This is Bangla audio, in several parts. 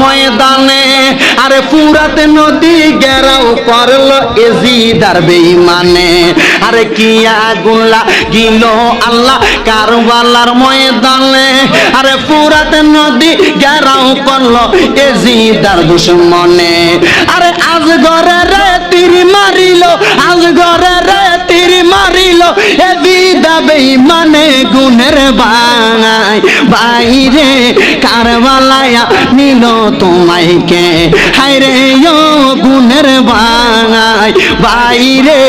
ময়দানে, আরে ফুরাতে নদী গেরাও করল এজিদার বেঈমানে। আরে কি আগুন গিল আল্লাহ কারবালার ময়দানে। আরে ফুরাতে নদী গেরাও করল এজিদার দুশ্মনে। আরে আজ ঘরে রে তীর মারিল, আজ ঘরে রে তীর মারিল এ বিদা বেঈমানে গুনের বাঙাই। বাইরে কারবালায়া নিল তোমায় কে? হায়রে ও গুনের বাঙাই বাইরে।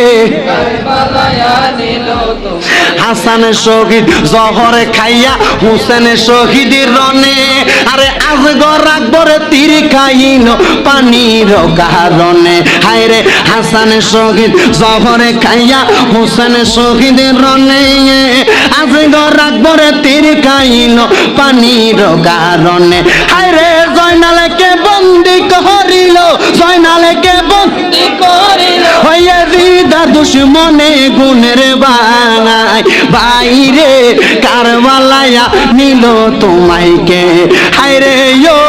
হাসান শহীদ, জহর খাইয়া হুসেন শহীদের রনে আরে আজগর আকবরে তীর খাইল পানির কারণে। হায়রে হাসান শহীদ, জহরে খাইয়া হুসেন শহীদের রনে আজগর আকবরে তীর খাইল পানির কারণে। হায়রে জয়নালকে বন্দি করিল, জয়নালকে বন্দি করিল। হইয়া দিদা দুশ্মনে গুণের বানাই বাইরে কারবালায়া নিল তোমাইকে। হাইরে ও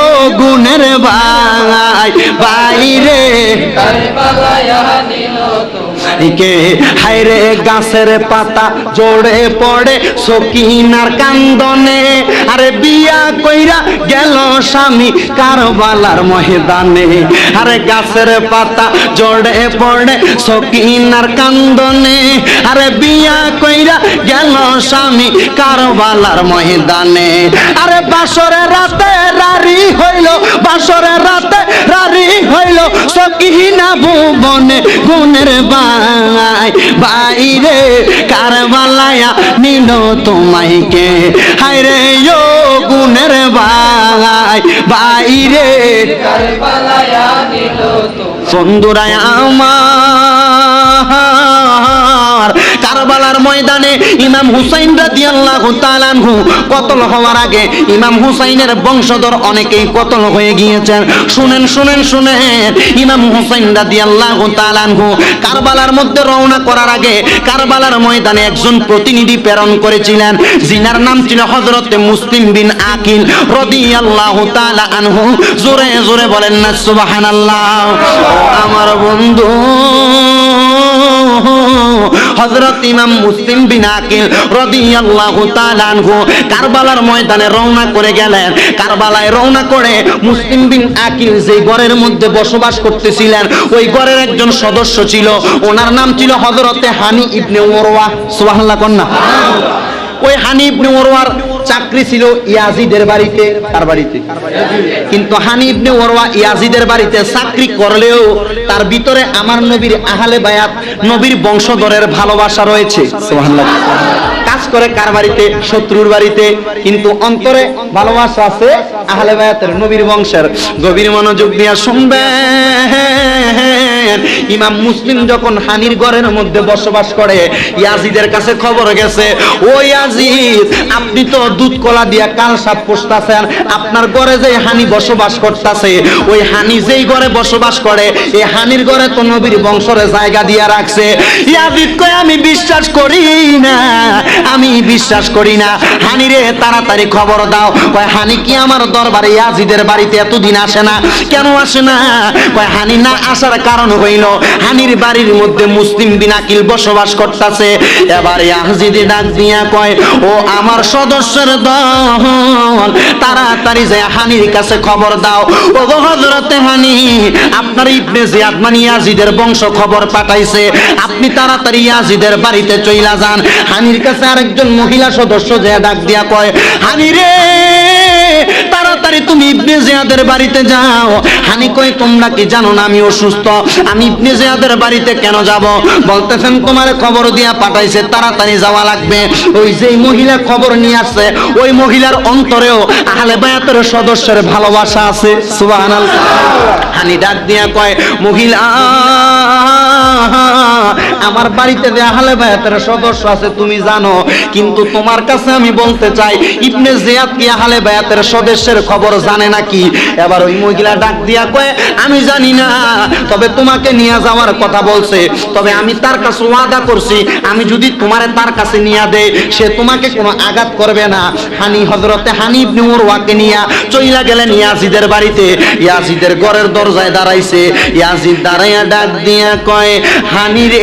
গুণের বাঙাই বাইরে কে হায়রে গাছের পাতা জোড়ে পড়ে, সকিনার কান্দনে। আরে বিয়া কইরা গেল স্বামী কারবালার ময়দানে। আরে গাছের পাতা জোড়ে পড়ে, সকিনার কান্দনে। আরে বিয়া কইরা গেল স্বামী কারবালার ময়দানে। আরে বাসরে রাতে রারি হইল, বাসরে রাতে রারি হইল সকিনা ভুবনে, গুণের বাই বাইরে কারবালায়া নিল তোমাইকে। হাইরে ও গুণের বাই বাইরে বন্ধুরায় আমার কারবালার ময়দানে ইমাম হুসাইন রাদিয়াল্লাহু তাআলা আনহু কতল হওয়ার আগে ইমাম হুসাইনের বংশধর অনেকেই কতল হয়ে গিয়েছেন। শুনেন শুনেন শুনেন। ইমাম হুসাইন রাদিয়াল্লাহু তাআলা আনহু কারবালার মধ্যে রওনা করার আগে কারবালার ময়দানে একজন প্রতিনিধি প্রেরণ করেছিলেন। জিনার নাম ছিল হযরতে মুসলিম বিন আকিল রাদিয়াল্লাহু তাআলা আনহু। জোরে জোরে বলেন না, সুবহানাল্লাহ। আমার বন্ধু হযরত ইমাম মুসলিম বিন আকিল রাদিয়াল্লাহু তাআলা আনহু কারবালার ময়দানে রওনা করে গেলেন। কারবালায় রওনা করে মুসলিম বিন আকিল যে ঘরের মধ্যে বসবাস করতেছিলেন, ওই ঘরের একজন সদস্য ছিল। ওনার নাম ছিল হযরতে হানি ইবনে ওরওয়া সুবহানাল্লাহ, কন্যা। ওই হানি ইবনে ওরওয়ার চাকরি ছিল ইয়াজিদের বাড়িতে, তার বাড়িতে। কিন্তু হানি ইবনে ওরওয়া ইয়াজিদের বাড়িতে চাকরি করলেও তার ভিতরে আমার নবীর আহলে বায়াত, নবীর বংশধরের ভালোবাসা রয়েছে। সুবহানাল্লাহ। কাজ করে কার বাড়িতে? শত্রুর বাড়িতে। কিন্তু অন্তরে ভালোবাসা আছে আহলে বায়াতের নবীর বংশের। গভীর মনোযোগ দিয়া শুনবেন। ইমাম মুসলিম যখন হানির ঘরের মধ্যে বসবাস করে, ইয়াজিদের কাছে খবর গেছে, ও ইয়াজিদ, আপনি তো দুধ কলা দিয়া কাল সাপ পোষতাছেন। আপনার ঘরে যে হানি বসবাস করতেছে, ওই হানি যেই ঘরে বসবাস করে এই হানির ঘরে তো নবীর বংশরে জায়গা দিয়া রাখছে। ইয়াজিদ কয়, আমি বিশ্বাস করি না। আমি বিশ্বাস করি না। হানিরে তাড়াতাড়ি খবর দাও। কয়, হানি কি আমার দরবারে ইয়াজিদের বাড়িতে এতদিন আসে না? কেন আসে না? কয়, হানি না আসার কারণ হইল, হানির বাড়ির মধ্যে মুসলিম বিনাকিল বসবাস করতেছে। এবার ইয়াজিদি ডাক দিয়া কয়, ও আমার সদস্যের দল, তাড়াতাড়ি যে হানির কাছে খবর দাও। ও গো হযরতে হানি, আপনার ইবনে জিয়াদ মানে ইয়াজিদের বংশ খবর পাঠাইছে। আপনি তাড়াতাড়ি ইয়াজিদের বাড়িতে চইলা যান। হানির কাছে আরেকজন মহিলা সদস্য যে ডাক দিয়া কয়, হানি রে, তাড়াতাড়ি তুমি ইবনে জিয়াদের বাড়িতে যাও। হানি কই তোমরা কি জানো না আমি অসুস্থ? আমি ইবনে জিয়াদের বাড়িতে কেন যাব? বলতেছেন, তোমার খবর দিয়া পাঠাইছে, তাড়াতাড়ি যাওয়া লাগবে। ওই যেই মহিলা খবর নিয়ে আসছে, ওই মহিলার অন্তরেও আহলে বায়াতের সদস্যের ভালোবাসা আছে। সুবহানাল্লাহ। হানি ডাক দিয়া কয়, মহিলা আমার বাড়িতে যে আহলে বায়াতের সদস্য আছে, তুমি জানো, কিন্তু তোমার কাছে আমি বলতে চাই, ইবনে জিয়াদ কি আহলে বায়াতের সদস্যের খবর জানে নাকি? এবার ওই মহিলা ডাক দিয়া কয়, আমি জানি না, তবে তোমাকে নিয়ে যাওয়ার কথা বলছে। তবে আমি তার কাছে ওয়াদা করছি, আমি যদি তোমারে তার কাছে নিয়ে দেই, সে তোমাকে কোনো আঘাত করবে না। হানি হজরতে হানি ইবনে উরওয়াকে নিয়ে চইলা গেলেন ইয়াজিদের বাড়িতে। ইয়াজিদের ঘরের দরজায় দাঁড়াইছে। ইয়াজিদ দাঁড়াইয়া ডাক দিয়া কয়, হানি রে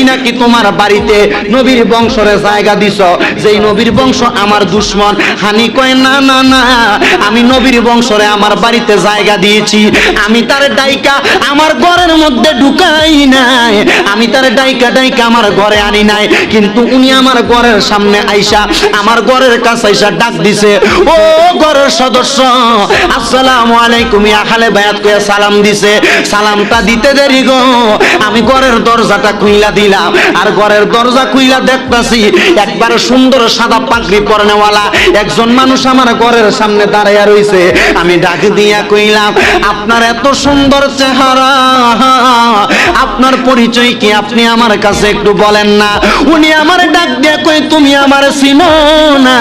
তুমি নাকি তোমার বাড়িতে নবীর বংশরে জায়গা দিছ। যেই নবীর বংশ আমার দুশ্মন, হানি কয়, না না না, আমি নবীর বংশরে আমার বাড়িতে জায়গা দিয়েছি। আমি তার ডাইকা আমার ঘরের মধ্যে ঢুকাই নাই। আমি তার ডাইকা ডাইকা আমার ঘরে আনি নাই। কিন্তু উনি আমার ঘরের সামনে আইসা আমার ঘরের কাছে আইসা ডাক দিছে, ও ঘরের সদস্য, আসসালামু আলাইকুম খালে বায়াত কইয়া সালাম দিছে। সালামটা দিতে দেরি গো। আমি ঘরের দরজাটা খুইলা দিলাম। আর ঘরের দরজা খুইলা দেখতাছি, একবার সুন্দর সাদা পাগড়ি পরনেওয়ালা একজন মানুষ আমার ঘরের সামনে দাঁড়াইয়া রইছে। আমি ডাক দিয়া কইলাম, আপনার এত সুন্দর চেহারা, আপনার পরিচয় কি আপনি আমার কাছে একটু বলেন না? উনি আমার ডাক দিয়া কই তুমি আমার চিনো না।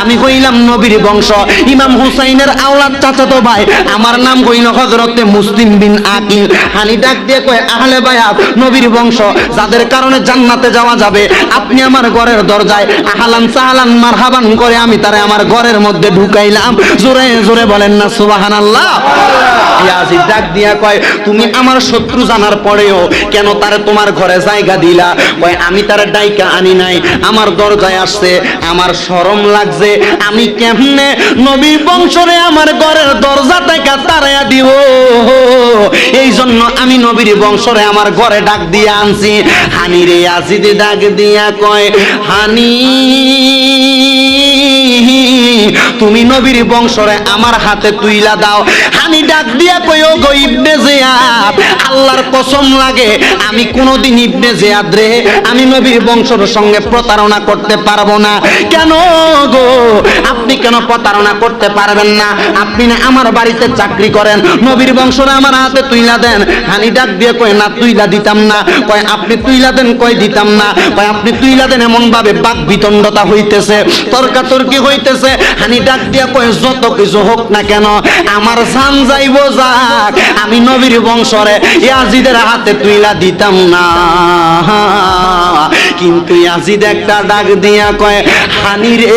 আমি কইলাম নবীর বংশ, ইমাম হুসাইনের আওলাদ চাচাতো ভাই। আমার নাম কইল হজরতে মুসলিম বিন আকিল। হানি ডাক দিয়ে কয়, আহলে বায়াত, নবীর বংশ, যাদের কারণে জান্নাতে যাওয়া যাবে। আপনি আমার ঘরের দরজায় আহলান সাহালান মারহাবান করে আমি তারে আমার ঘরের মধ্যে ঢুকাইলাম। জোরে জোরে বলেন না, সুবহানাল্লাহ। ইয়াজিদ ডাক দিয়া কয়, তুমি আমার শত্রু জানার পরেও কেন তারে তোমার ঘরে জায়গা দিলা? কয়, আমি তার ডাইকা আনি নাই। আমার দরজায় আসছে, আমার লাগছে। আমি কেমনে নবীর বংশরে আমার ঘরের দরজা থেকে তারাইয়া দিব? এই জন্য আমি নবীর বংশরে আমার ঘরে ডাক দিয়ে আনছি। হানি রে আজিদি ডাক দিয়া কয় হানি। তুমি নবীর বংশরে আমার হাতে তুইলা দাও। হানি ডাক দিয়া কই ও গো ইবনে জিয়াদ, আল্লাহর কসম লাগে, আমি কোনোদিন ইবনে জিয়াদ রে, আমি নবীর বংশের সঙ্গে প্রতারণা করতে পারব না। কেন গো? আপনি কেন প্রতারণা করতে পারবেন না? আপনি না আমার বাড়িতে চাকরি করেন, নবীর বংশরে আমার হাতে তুইলা দেন। হানি ডাক দিয়ে কয়, না, তুইলা দিতাম না। কয়, আপনি তুইলা দেন? কয়, দিতাম না। কয়, আপনি তুইলা দেন? এমন ভাবে বাক বিতণ্ডতা হইতেছে, তর্কাতর্কি হইতেছে। হানি ডাক দিয়া কয়, যত কিছু হোক না কেন, আমার জান যাইব যাক, আমি নবীর বংশরে ইয়াজিদের হাতে তুইলা দিতাম না। কিন্তু ইয়াজিদ একটা ডাক দিয়া কয় হানি রে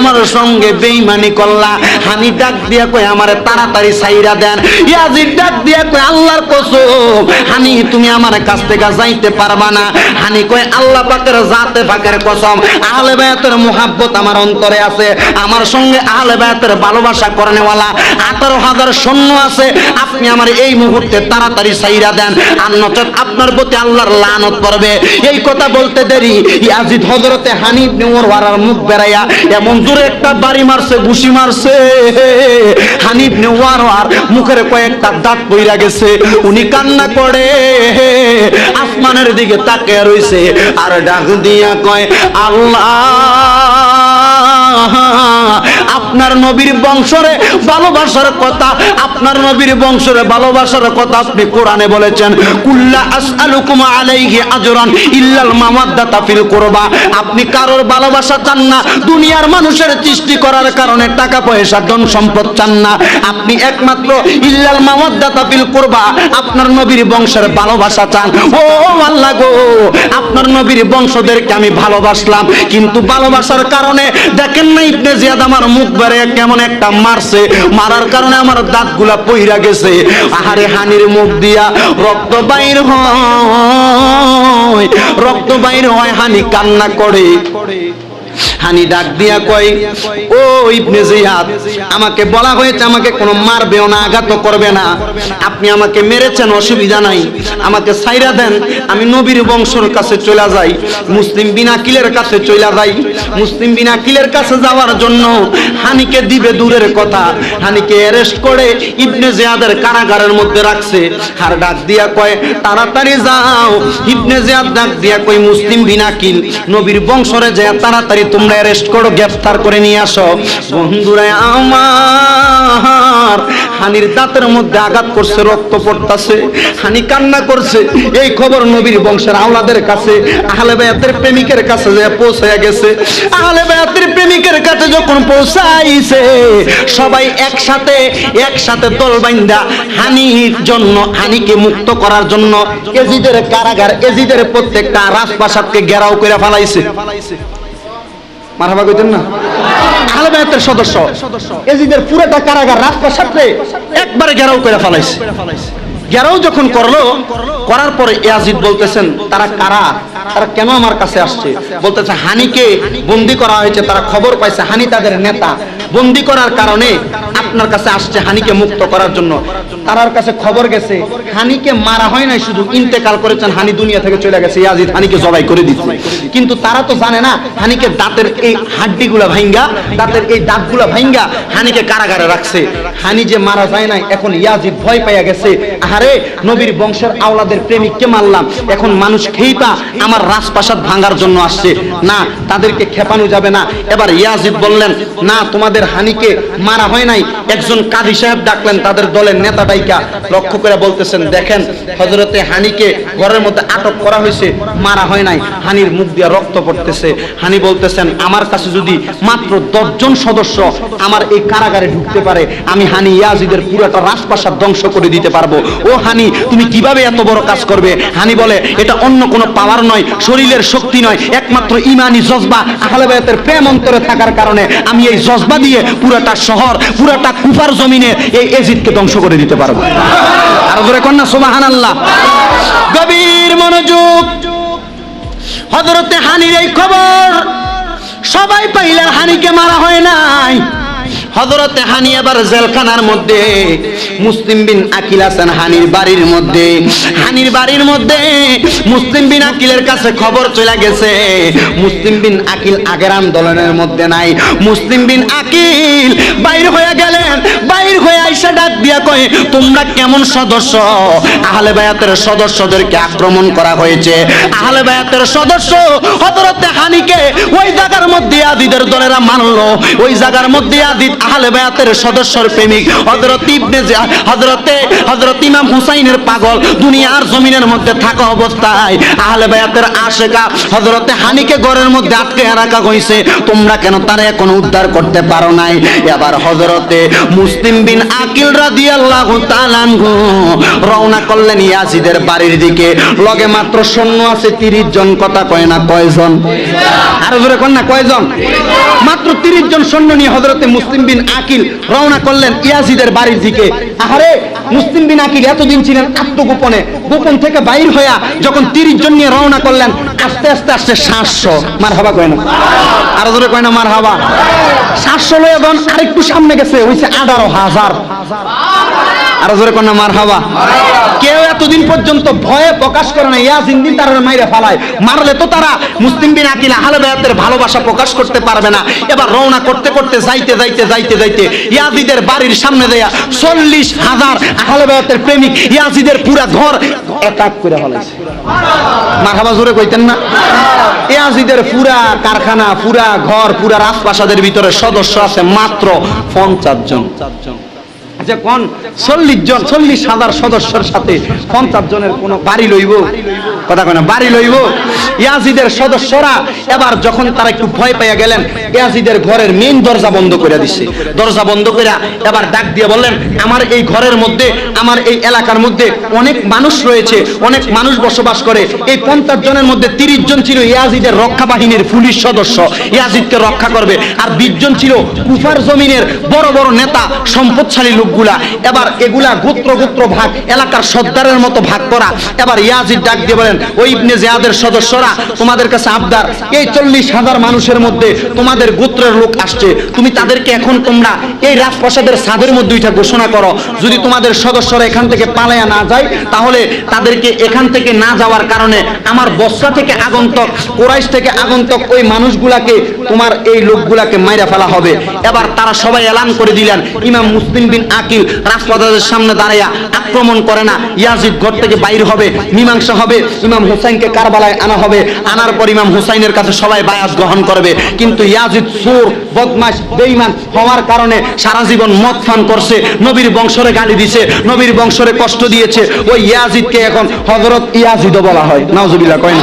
আমার সঙ্গে বেইমানি করলা। হানি ডাক দিয়া কয়, আমারে তাড়াতাড়ি সাইরা দেন। ইয়াজিদ ডাক দিয়া কয়, আল্লাহর কসম, হানি, তুমি আমার কাছ থেকে যাইতে পারবা না। হানি কয়, আল্লাহ পাকের জাতে পাকের কসম, আহলে বায়াতের মুহাব্বত আমার অন্তরে আছে। আমার সঙ্গে আহলে বায়াতের ভালোবাসা করেনেওয়ালা আঠারো হাজার সৈন্য আছে। আপনি আমার এই মুহূর্তে তাড়াতাড়ি সাইরা দেন আর নচেত আপনার প্রতি আল্লাহর লানত পড়বে। এই কথা বলতে দেরি। ইয়াজিদ হজরতে হানিফ নেওয়ার মুখ বেড়াইয়া এমন জোরে একটা বাড়ি মারছে, ঘুষি মারছে। হানিফ নেওয়ার আর মুখের কয়েকটা দাঁত বইরা গেছে। উনি কান্না করে। আসমানের দিকে তাকে রইছে। আর ডাক দিয়া কয়, আল্লাহ! আপনার নবীর বংশরে ভালোবাসার কথা, আপনার নবীর বংশরে ভালোবাসার কথা আপনি কোরআনে বলেছেন। কুল্লা আসআলুকুম আলাইহি আজরান ইল্লাল মাওয়াদ্দাতা ফিল কুরবা। আপনি কারোর ভালোবাসা চান না, দুনিয়ার মানুষের সৃষ্টি করার কারণে টাকা পয়সা, ধন সম্পদ চান না। আপনি একমাত্র ইল্লাল মাওয়াদ্দাতা ফিল কুরবা, আপনার নবীর বংশের ভালোবাসা চান। ও আল্লাহ গো, আপনার নবীর বংশদেরকে আমি ভালোবাসলাম, কিন্তু ভালোবাসার কারণে দেখেন না ইবনে জিয়াদ আমার মুখ বেড়ে কেমন একটা মারছে। মারার কারণে আমার দাঁতগুলা পইরা গেছে। আহারে হানির মুখ দিয়া রক্ত বাইর হয়। রক্ত বাইর হয়, হানি কান্না করে। হানি ডাক দিয়া কয়, ও ইবনে জিয়াদ, আমাকে বলা হয়েছে আমাকে কোনো মারবেও না আঘাত করবে না। আপনি আমাকে মেরেছেন, অসুবিধা নাই। আমাকে সাইরা দেন, আমি নবীর বংশর কাছে চলে যাই। মুসলিম বিনাকিলের কাছে চলে যাই। মুসলিম বিনাকিলের কাছে যাওয়ার জন্য হানিকে দিবে দূরের কথা। হানিকে অ্যারেস্ট করে ইবনে জিয়াদের কারাগারের মধ্যে রাখছে। আর ডাক দিয়া কয়, তাড়াতাড়ি যাও। ইবনে জিয়াদ ডাক দিয়া কয়, মুসলিম বিনাকিল নবীর বংশরে যায় তাড়াতাড়ি তোমরা অ্যারেস্ট করো গ্রেফতার করে নিয়ে আসো। বন্ধুরা আমার হানির দাঁতের মধ্যে আঘাত করছে, রক্ত পড়তাছে, হানি কান্না করছে। এই খবর নবীর বংশের আওলাদের কাছে, আহলে বায়াতের প্রেমিকের কাছে যে পৌঁছায় গেছে। আহলে বায়াতের প্রেমিকের কাছে যখন পৌঁছাইছে, সবাই একসাথে একসাথে দল বাইন্দা হানির জন্য, হানিকে মুক্ত করার জন্য এজিদের কারাগার, এজিদের প্রত্যেকটা রাজপ্রাসাদকে ঘেরাও করে ফেলাইছে। মারহাবা কইতেন না? আহলে বায়াতের সদস্য। এজিদের পুরোটা কারাগার রাজপ্রাসাদকে একবারে ঘেরাও করে ফেলাইছে। ঘেরাও যখন করল, করার পরে ইয়াজিদ বলতেছেন, তারা কারা? তারা কেন আমার কাছে আসছে? বলতেছে, হানিকে বন্দি করা হয়েছে, তারা খবর পাইছে, হানি তাদের নেতা। বন্দি করার কারণে আপনার কাছে আসছে, হানিকে মুক্ত করার জন্য। তারার কাছে খবর গেছে, হানিকে মারা হয় নাই শুধু, ইন্তেকাল করেছেন, হানি দুনিয়া থেকে চলে গেছে, ইয়াজিদ হানিকে জবাই করে দিচ্ছে। কিন্তু তারা তো জানে না, হানিকে দাঁতের এই হাড্ডিগুলা ভাঙ্গা দাঁতের এই দাঁতগুলা ভাঙ্গা হানিকে কারাগারে রাখছে। হানি যে মারা যায় নাই, এখন ইয়াজিদ ভয় পাইয়া গেছে, আহারে নবীর বংশের আওলাদের প্রেমিককে মারলাম, এখন মানুষ খেইপা আমার রাজপ্রাসাদ ভাঙার জন্য আসছে। না, তাদেরকে খেপানো যাবে না। এবার ইয়াজিদ বললেন, না, তোমাদের হানিকে মারা হয় নাই, একজন কাদি সাহেব ডাকলেন, তাদের দলের নেতা লক্ষ্য করে বলতেছেন, দেখেন হজরতে হানিকে ঘরের মধ্যে আটক করা হয়েছে, মারা হয় নাই। হানির মুখ দিয়ে রক্ত পড়তেছে। হানি বলতেছেন, আমার কাছে যদি মাত্র দশজন সদস্য আমার এই কারাগারে ঢুকতে পারে, আমি হানি ইয়াজিদের পুরোটা রাজপ্রাসাদ ধ্বংস করে দিতে পারব। ও হানি, তুমি কীভাবে এত বড় কাজ করবে? হানি বলে, এটা অন্য কোনো পাওয়ার নয়, শরীরের শক্তি নয়, একমাত্র ইমানি জজবা আহলে বায়াতের প্রেম অন্তরে থাকার কারণে আমি এই জজবা দিয়ে পুরাটা শহর, পুরাটা কুফার জমিনে এই এজিদকে ধ্বংস করে দিতে পারব আরও ধরে কন্যা সুবাহান আল্লাহ গভীর মনোযোগ হজরতে হানির এই খবর, সবাই পাইলে হানিকে মারা হয় নাই। হজরতে হানি এবার জেলখানার মধ্যে, মুসলিম বিন আকিল আছেন হানির বাড়ির মধ্যে। হানির বাড়ির মধ্যে মুসলিম বিন আকিলের কাছে খবর চলে গেছে, মুসলিম বিন আকিল আগের আন্দোলনের মধ্যে নাই। মুসলিম বিন আকিল বাইর হয়ে গেলেন, বাইর হয়ে আইসা ডাক দিয়া কয়ে, তোমরা কেমন সদস্য? আহলে বায়াতের সদস্যদেরকে আক্রমণ করা হয়েছে। আহলে বায়াতের সদস্য হজরতে হানিকে ওই জায়গার মধ্যে আদিদের দলেরা মানলো। ওই জায়গার মধ্যে আদিত আহলে বায়াতের সদস্যর প্রেমিক। হযরত ইবনে হযরতে হযরত ইমাম হুসাইনের পাগল দুনিয়ার জমিনের মধ্যে থাকা অবস্থায় আহলে বায়াতের আশেকা হযরতে হানিকে ঘরের মধ্যে আটকে রাখা হয়েছে তোমরা কেন তারা এখনও উদ্ধার করতে পারো নাই? এবার হযরতে মুসলিম বিন আকিল রাদিয়াল্লাহু তাআলা আনহু রওনা করলেন ইয়াজিদের বাড়ির দিকে। লগে মাত্র সৈন্য আছে 30 জন, কথা কয় না কয়জন? আরও জোরে কন না, কয়জন? মাত্র 30 জন সৈন্য নিয়ে হযরতে মুসলিম বিন আকিল রওনা করলেন ইয়াজিদের বাড়ির দিকে। আহারে, মুসলিম বিন আকিল এতদিন ছিলেন আত্মগোপনে। গোপন থেকে বাইর হইয়া যখন 30 জন্য নিয়ে রওনা করলেন, আস্তে আস্তে আস্তে 700 মার হাবা কয় না? আরও জোরে কয় না মার হাবা 700 লয়ে আরেকটু সামনে গেছে, হইছে 18000 আরও জোরে কন্যা মার হাবা কেউ এতদিন পর্যন্ত ভয়ে প্রকাশ করে না ইয়াজিন দিন তারা মাইরে ফালায়। মারলে তো তারা মুসলিম বিন আকিল, আহলে বায়াতের ভালোবাসা প্রকাশ করতে পারবে না। এবার রওনা করতে করতে যাইতে যাইতে যাইতে যাইতে ইয়াজিদের বাড়ির সামনে দেয়া চল্লিশ হাজার আহলে বেয়াতের প্রেমিক ইয়াজিদের পুরা ঘর অ্যাটাক করে ফেলাইছে। মার হাবা জোরে কইতেন না? ইয়াজিদের পুরা কারখানা, পুরা ঘর, পুরা রাজপ্রাসাদের ভিতরে সদস্য আছে মাত্র পঞ্চাশ জন। আচ্ছা কোন চল্লিশ জন, চল্লিশ হাজার সদস্যের সাথে পঞ্চাশ জনের কোন বাড়ি লইব? কথা কয় না, বাড়ি লইব? ইয়াজিদের সদস্যরা এবার যখন তারা একটু ভয় পাইয়া গেলেন, ইয়াজিদের ঘরের মেইন দরজা বন্ধ করে দিছে। দরজা বন্ধ করে এবার ডাক দিয়ে বললেন, আমার এই ঘরের মধ্যে, আমার এই এলাকার মধ্যে অনেক মানুষ রয়েছে, অনেক মানুষ বসবাস করে। এই পঞ্চাশ জনের মধ্যে তিরিশ জন ছিল ইয়াজিদের রক্ষা বাহিনীর পুলিশ সদস্য। ইয়াজিদকে রক্ষা করবে। আর বিশ জন ছিল কুফার জমিনের বড় বড় নেতা, সম্পদশালী লোকগুলা এবার এগুলা গোত্র গোত্র ভাগ, এলাকার সর্দারের মতো ভাগ করা। এবার ইয়াজিদ ডাক দিয়ে বলেন ওই ইবনে জিয়াদের সদস্যরা, তোমাদের কাছে আবদার, এই চল্লিশ হাজার মানুষের মধ্যে তোমাদের গোত্রের লোক আসছে। তুমি তাদেরকে এখন তোমরা এই রাজপ্রাসাদের ছাদের মধ্যে ওইটা ঘোষণা করো। যদি তোমাদের সদস্যরা এখান থেকে পালায়া না যায়, তাহলে তাদেরকে এখান থেকে না যাওয়ার কারণে আমার বসরা থেকে আগন্তক, কোরাইশ থেকে আগন্তক ওই মানুষগুলাকে, তোমার এই লোকগুলাকে মাইরা ফেলা হবে। এবার তারা সবাই এলান করে দিলেন। ইমাম মুসলিম বিন আকিল রাজপথের সামনে দাঁড়াইয়া আক্রমণ করে না। ইয়াজিদ ঘর থেকে বাইর হবে, মীমাংসা হবে, ইমাম হুসাইনকে কারবালায় আনা হবে। আনার পর ইমাম হুসাইনের কাছে সবাই বায়াত গ্রহণ করবে। কিন্তু ইয়াজিদ সুর বদমাস বেঈমান হওয়ার কারণে সারা জীবন মদ ফান করছে, নবীর বংশরে গালি দিছে, নবীর বংশরে কষ্ট দিয়েছে। ওই ইয়াজিদকে এখন হযরত ইয়াজিদও বলা হয়। নাউজুবিল্লাহ কয় না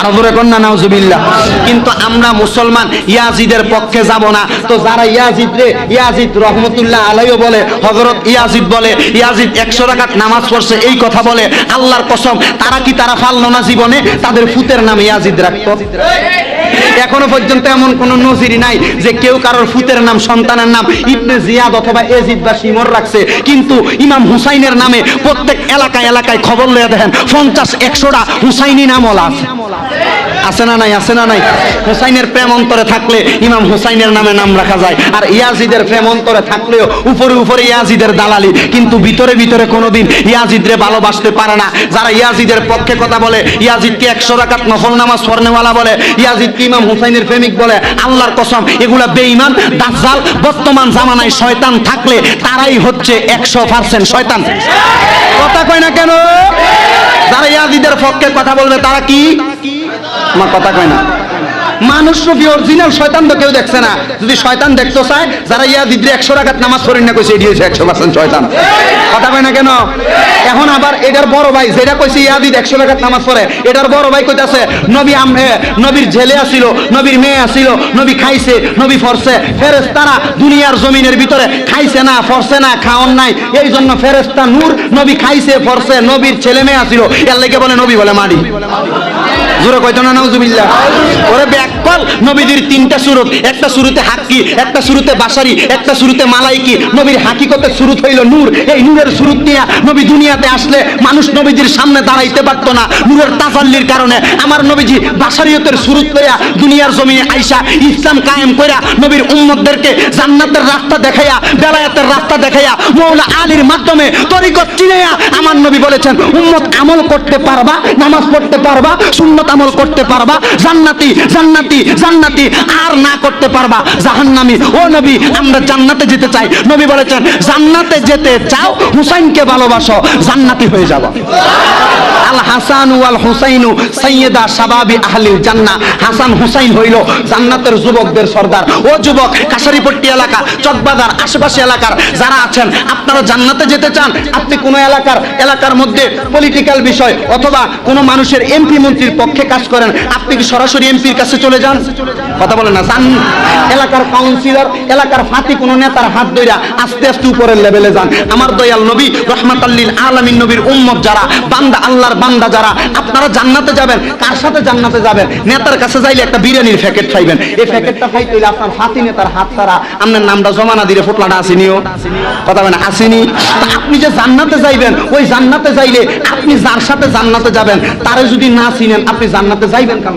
আরবরে কন্যা, নাউজুবিল্লাহ। কিন্তু আমরা মুসলমান, ইয়াজিদের পক্ষে যাব না। তো যারা ইয়াজিদ রে, ইয়াজিদ রহমতুল্লাহ আলাইও বলে, হযরত ইয়াজিদ বলে, ইয়াজিদ একশো রাকাত নামাজ পড়ছে, এই কথা বলে, আল্লাহর কসম, তারা কি তারা ফাললো না জীবনে? তাদের ফুতের নাম ইয়াজিদ রাখতো। এখনও পর্যন্ত এমন কোন নজির নাই যে কেউ কারোর ফুতের নাম, সন্তানের নাম, ইবনে জিয়াদ অথবা এজিদ বা সিমর রাখছে। কিন্তু ইমাম হুসাইনের নামে প্রত্যেক এলাকায় এলাকায় খবর লয়ে দেখেন, পঞ্চাশ, একশোটা হুসাইনি নামলা আছে। আছে না নাই, আছে না নাই? হুসাইনের প্রেম অন্তরে থাকলে ইমাম হুসাইনের নামে নাম রাখা যায়। আর ইয়াজিদের প্রেম অন্তরে থাকলেও উপরে উপরে ইয়াজিদের দালালি। কিন্তু ভিতরে ভিতরে কোনোদিন ইয়াজিদরে ভালোবাসতে পারে না। যারা ইয়াজিদের পক্ষে কথা বলে, ইয়াজিদকে একশো রাকাত নফল নামাজ স্বর্ণেওয়ালা বলে, ইয়াজিদকে ইমাম হুসাইনের প্রেমিক বলে, আল্লাহর কসম, এগুলা বেঈমান, দাজ্জাল, বর্তমান জামানায় শয়তান থাকলে তারাই হচ্ছে একশো পার্সেন্ট শয়তান। কথা কয় না কেন? যারা ইয়াজিদের পক্ষে কথা বলবে, তারা কি? আমার কথা কয় না। মানুষ রূপী অরিজিনাল শয়তান তো কেউ দেখছে না। যদি শয়তান দেখতে চায়, যারা ইয়া দিদ্রে একশো রাখাত নামাজ পড়েন না কইছে, এটি হয়েছে একশো পার্সেন্ট শয়তান। কথা কয় না কেন? এখন আবার এটার বড় ভাই, যেটা কইছে ইয়া দিদ একশো রাখাত নামাজ পড়ে, এটার বড় ভাই কইতাছে, নবী আম নবীর ঝেলে আসিল, নবীর মেয়ে আসিল, নবী খাইছে, নবী ফরছে ফেরেস তারা দুনিয়ার জমিনের ভিতরে খাইছে না, ফরছে না খাওয়ান নাই। এই জন্য ফেরেস্তা নূর, নবী খাইছে, ফরছে, নবীর ছেলে মেয়ে আসিল। এর লেগে বলে নবী বলে মারি জোরে কইতো না, নাউজুবিল্লাহ। ওরে ব্যাককল নবীদের তিনটা সুরত। একটা শুরুতে হাক্কি, একটা শুরুতে বাসারি, একটা শুরুতে মালাইকি। নবীর হাকিকতের শুরুত হইল নূর। এই নূরের শুরুত নিয়ে নবী দুনিয়াতে আসলে মানুষ নবীজির সামনে দাঁড়াইতে পারতো না। নূরের তাজাল্লির কারণে আমার নবীজি বাসারিয়তের শুরুত লইয়া দুনিয়ার জমিনে আইসা ইসলাম কায়েম কইরা নবীর উম্মতদেরকে জান্নাতের রাস্তা দেখাইয়া, বেলায়াতের রাস্তা দেখাইয়া মৌলা আলীর মাধ্যমে তরিকত চিনাইয়া আমার নবী বলেছেন, উম্মত আমল করতে পারবা, নামাজ পড়তে পারবা, সুন্নত আমল করতে পারবা, জান্নাতি জান্নাতি জান্নাতি, আর না করতে পারবা, জাহান্নামি। ও নবী, আমরা জান্নাতে যেতে চাই। নবী বলেছেন, জান্নাতে যেতে চাও, হুসাইনকে ভালোবাসো, জান্নাতি হয়ে যাব। হাসান ওয়াল হুসাইনু সাইয়েদা শাবাবি আহলিল জান্নাহ। হাসান হুসাইন হইল জান্নাতের যুবকদের সর্দার। ও যুবক কাশারিপট্টি এলাকা, চকবাজার আশেপাশে এলাকার যারা আছেন, আপনারা জান্নাতে যেতে চান? আপনি কোন এলাকার এলাকার মধ্যে পলিটিক্যাল বিষয় অথবা কোনো মানুষের এমপি মন্ত্রীর পক্ষে কাজ করেন, আপনি কি সরাসরি এমপির কাছে চলে যান? কথা বলেন না, যান। এলাকার কাউন্সিলর এলাকার ফাঁতি কোনো নেতার হাত ধইরা আস্তে আস্তে উপরের লেভেলে যান। আমার দয়াল নবী রহমাতাল্লিল আলামিন নবীর উম্মত যারা, বান্দা আল্লাহর বান্দা যারা, আপনারা জান্নাতে যাবেন, কার সাথে জান্নাতে যাবেন? নেতার কাছে যাইলে একটা বিরিয়ানির প্যাকেট খাইবেন। এই প্যাকেটটা খাইতে হইলে আপনার ফাতি নেতার হাত ছাড়া আপনার নামটা জমা না দিলে ফুটলাটা আসেনিও। কথা বলেন, আসেনি? আপনি যে জান্নাতে যাইবেন, ওই জান্নাতে যাইলে আপনি যার সাথে জান্নাতে যাবেন, তারে যদি না চিনেন, আপনি জান্নাতে যাইবেন কেন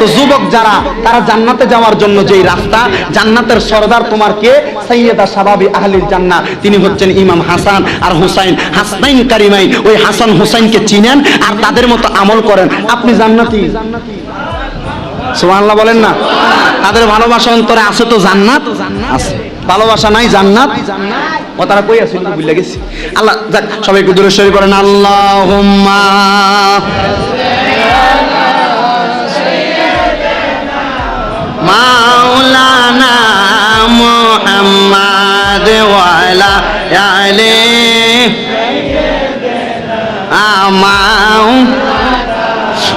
তো যুবক যারা, তারা জান্নাতে যাওয়ার জন্য যেই রাস্তা, জান্নাতের সর্দার তোমার কে? সৈয়দা সাবাবি আহলিল জান্নাহ তিনি হচ্ছেন ইমাম হাসান আর হুসাইন। হাসনাইন কারিমাইন ওই হাসান হুসাইনকে চিনেন আর তাদের মতো আমল করেন। আপনি জান্নাতি? সুবহানাল্লাহ বলেন না। তাদের ভালোবাসা অন্তরে আছে তো জান্নাত? আছে। ভালোবাসা নাই জান্নাত? ও, তারা কই আছে? ভুলে গেছি। আল্লাহ, যাক, সবাই একটু দূরে সরি করেন আল্লাহুম্মা মাওলানা মুহাম্মদ ওয়ালা আলে আমাও।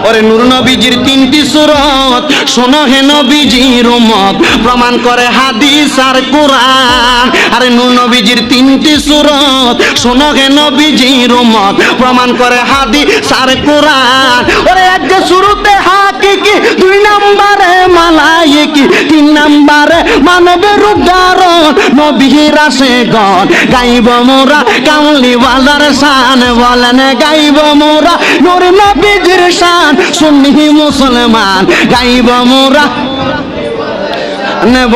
ওরে নূর নবীজির তিনটি সুরত, শোনো হে নবীজির উম্মত, প্রমাণ করে হাদিস আর কোরআন। আরে নূর নবীজির তিনটি সুরত, শোনো হে নবীজির উম্মত, প্রমাণ করে হাদিস আর কোরআন। ওরে এক শুরুতে হাকিকি দুই নম্বরে মালাইকি, তিন নম্বরে মানবের ধারণ নবীর আসে গণ গাইব মোরা কামলিওয়ালার শান, বলেন গাইব মোরা নূর নবীজির শান, সুন্নি মুসলমান। গাইব মোরা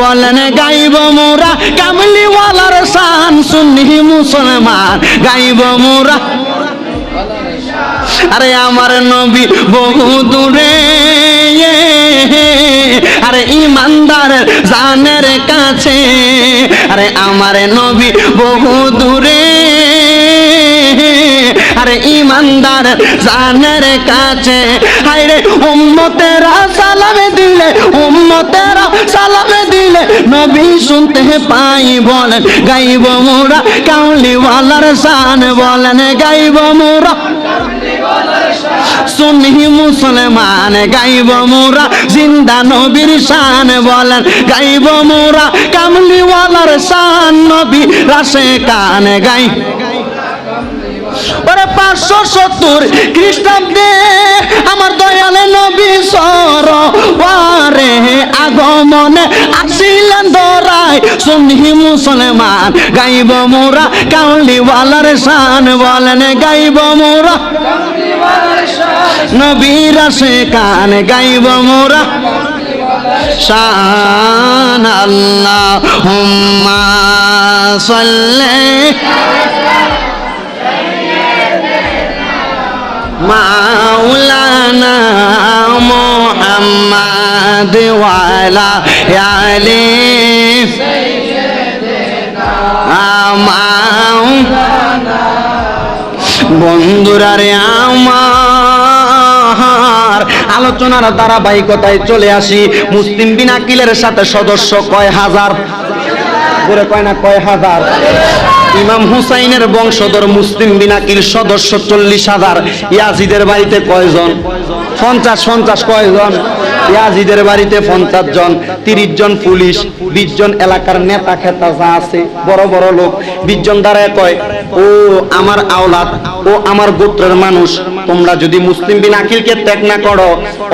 বলেন গাইব মোরা কামলিওয়ালার শান, সুন্নি মুসলমান। গাইব মোরা আরে আমার নবী বহু দূরে। আরে ইমানদার জানের কাছে। আরে আমার নবী বহু দূরে। আরে ইমানদার জানের কাছে। হায়রে উম্মতেরা সালামে দিলে, উম্মতেরা সালামে দিলে নবী শুনতে পাই বলেন, গাইব মোরা, কাউলিওয়ালার শান বলেন, গাইব মোরা। সুন্নি মুসলমান, গাইব মোরা, জিন্দা নবীর শান বলেন, গাইব মোরা, কামলিওয়ালার শান নবী, রাশে কান গাই। ওরে পাঁচশো সত্তর খ্রিস্টাব্দে আমার দয়ালে নবী সর ওয়ারে আগমনে আসিলেন ধরাই সুন্নি মুসলমান, গাইব মোরা কাউলিওয়ালার শান বলেন, গাইব মোরা। নবীর সে কান গাইব মোরা। শান আল্লাহ হুম্মা সাল্লে। মাওলানা মোহাম্মদ ওয়ালা আলি আমাও বন্ধুরা রে আমার আলোচনার ধারাবাহিকতায় চলে আসি। মুসলিম বিন আকিলের সাথে সদস্য কয় হাজার? করে কয় না, কয় হাজার? ইমাম হুসাইনের বংশধর মুসলিম বিনাকিল সদস্য চল্লিশ হাজার। ইয়াজিদের বাড়িতে কয়জন? পঞ্চাশ পঞ্চাশ কয়জন? ইয়াজিদের বাড়িতে পঞ্চাশ জন, তিরিশ জন পুলিশ, বিশ জন এলাকার নেতা খেতা যা আছে, বড় বড় লোক। বিশ জন দ্বারায় কয়, ও আমার আওলাদ, ও আমার গোত্রের মানুষ, তোমরা যদি মুসলিম বিন আকিলকে ত্যাগ না করো,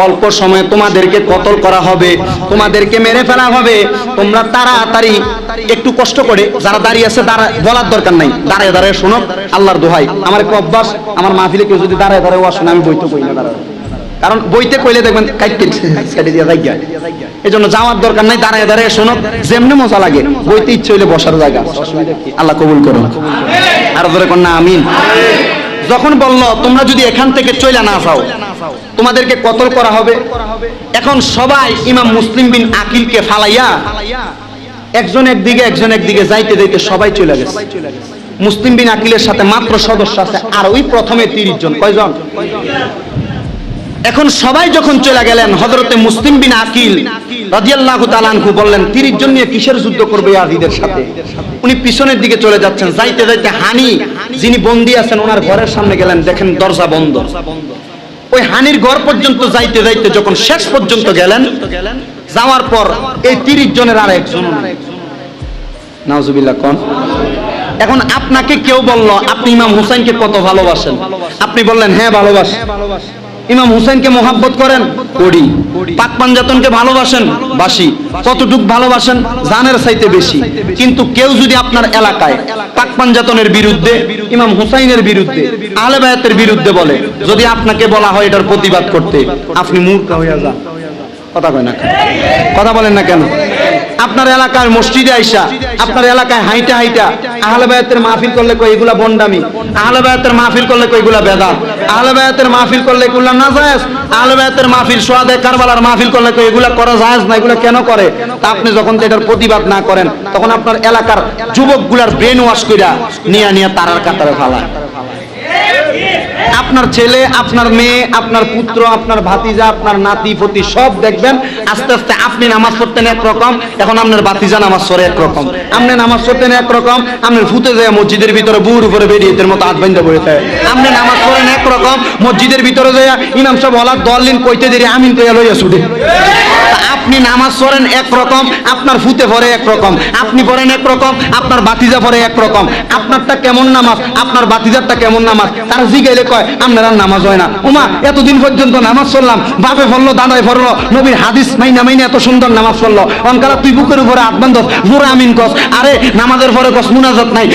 অল্প সময়ে তোমাদেরকে কতল করা হবে, তোমাদেরকে মেরে ফেলা হবে। তোমরা তাড়াতাড়ি একটু কষ্ট করে, যারা দাঁড়িয়ে আছে, দাঁড়া, বলার দরকার নাই। দাঁড়ায় দাঁড়ায় শোনো, আল্লাহর দোহাই। আমার একটা অভ্যাস, আমার মাহফিলে কেউ যদি দাঁড়ায় দাঁড়ায় ওয়া শোনে আমি বইতে কই না, দাঁড়ায়। কারণ বইতে কইলে দেখবেন এই জন্য যাওয়ার দরকার নাই, দাঁড়ায় দাঁড়ায় শোনো, যেমনি মজা লাগে, বইতে ইচ্ছে হইলে বসার জায়গা? আল্লাহ কবুল করুন। আর ধরে কন্যা, আমিন। যখন বলল, তোমরা যদি এখান থেকে চলে না যাও, তোমাদেরকে কতল করা হবে? এখন সবাই ইমাম মুসলিম বিন আকিলকে ফালাইয়া একজন একদিকে একজন একদিকে যাইতে যাইতে সবাই চলে গেছে। মুসলিম বিন আকিলের সাথে মাত্র সদস্য আছে, আর ওই প্রথমে তিরিশ জন। কয়জন? এখন সবাই যখন চলে গেলেন হজরতে মুসলিম বিন আকিল রাজিয়াল্লাহু তাআলাহু বললেন 30 জন নিয়ে কিসের যুদ্ধ করবে ইয়াজিদের সাথে? উনি পিছনের দিকে চলে যাচ্ছেন। যাইতে যাইতে হানি, যিনি বন্দী আছেন, ওনার ঘরের সামনে গেলেন। দেখেন দরজা বন্ধ। ওই হানির ঘর পর্যন্ত যাইতে যাইতে যখন শেষ পর্যন্ত গেলেন, যাওয়ার পর এই 30 জনের আর একজন নাউজুবিল্লাহ, কোন। এখন আপনাকে কেউ বলল, আপনি ইমাম হুসাইনকে কত ভালোবাসেন? আপনি বললেন হ্যাঁ ভালোবাসেন ইমাম হুসাইনকে মোহাব্বত করেন করি পাক পাঞ্জাতনকে ভালোবাসেন বাসি। কতটুক ভালোবাসেন? জানের চাইতে বেশি। কিন্তু কেউ যদি আপনার এলাকায় পাক পাঞ্জাতনের বিরুদ্ধে ইমাম হুসাইনের বিরুদ্ধে আহলে বায়াতের বিরুদ্ধে বলে যদি আপনাকে বলা হয় এটার প্রতিবাদ করতে আপনি মূর্খ হইয়া যান। কথা কয় না কথা বলেন না কেন? আপনার এলাকার মসজিদে আইসা, আপনার এলাকায় হাইটা হাইটা, আহলে বায়াতের মাহফিল করলে কই এগুলা বন্ডামি? আহলে বায়াতের মাহফিল করলে কই এগুলা বেদাত? আহলে বায়াতের মাহফিল করলে এগুলা না জায়েজ? আহলে বায়াতের মাহফিল সোয়াদে কারবালার মাহফিল করলে কই এগুলা করা জায়েজ না, এগুলা কেন করে? তা আপনি যখন এটার প্রতিবাদ না করেন, তখন আপনার এলাকার যুবকগুলার ব্রেন ওয়াশ কইরা নিয়া নিয়া তারার কাতারে ফালায়। আপনার ছেলে, আপনার মেয়ে, আপনার পুত্র, আপনার ভাতিজা, আপনার নাতি, পতি সব দেখবেন, আস্তে আস্তে আপনি নামাজ পড়তেন একরকম, এখন আপনার ভাতিজা নামাজ পড়ে একরকম। আপনি নামাজ পড়তেন একরকম, আপনার ফুতে যায় মসজিদের ভিতরে বুর উপরে বেরিয়ে এদের মতো হাত বান্ধা থাকে আপনি নামাজ পড়েন একরকম, মসজিদের ভিতরে যায় ইমাম সাহেব হলার দল দিন কইতে দেরি, আমিন কইয়া লইয়া ছুটে। আপনি নামাজ পড়েন একরকম আপনার ফুতে পড়ে একরকম আপনি পড়েন একরকম আপনার বাতিজা পড়ে একরকম আপনারটা কেমন নামাজ? আপনার বাতিজারটা কেমন নামাজ? তারা জিগাইলে কয়, আপনার নামাজ হয় না। উমা, এতদিন পর্যন্ত নামাজ পড়লাম, বাপে পড়ল দাদায় পড়ল, নবীর হাদিস মাইনা মাইনা এত সুন্দর নামাজ পড়ল। অনকারা তুই বুকের উপরে বান্ধব জোরে আমিন কস, আরে, নামাজের পরে কস, মুনাজাত নাই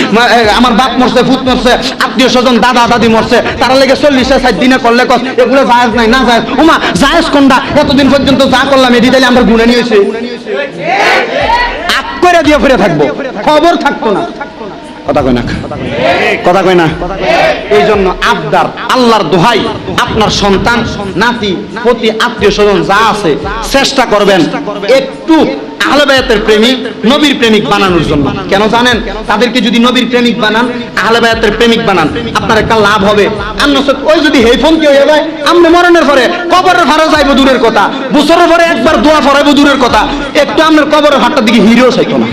আমার বাপ মরছে, ফুত মরছে। আত্মীয় স্বজন দাদা দাদি মরছে, তারা লেগে চল্লিশে ষাট দিনে করলে কস, এগুলো জায়েজ নাই, না জায়েজ? উমা, জায়েজ কোনটা? এতদিন পর্যন্ত যা করলাম, এটি তাইলে আমরা গুণে নিয়েছি। আক করে দিয়ে ফিরে থাকব। খবর থাকতো না। কথা কয় না? কথা কয় না? এই জন্য আবদার, আল্লাহর দোহাই, আপনার সন্তান, নাতি প্রতি আত্মীয় স্বজন যা আছে, চেষ্টা করবেন। একটু আহলেবায়াতের প্রেমিক নবীর প্রেমিক বানানোর জন্য। কেন জানেন? তাদেরকে যদি নবীর প্রেমিক বানান, আহলেবায়াতের প্রেমিক বানান, আপনার একটা লাভ হবে। আর ওই যদি হেফোন কেউ এবার আমরা মরণের পরে কবরের ভাড়া যাইব দূরের কথা। বছরের পরে একবার দোয়া ফরাইব দূরের কথা। একটু আপনার কবরের ভাতটার দিকে হিরো সাইতো না।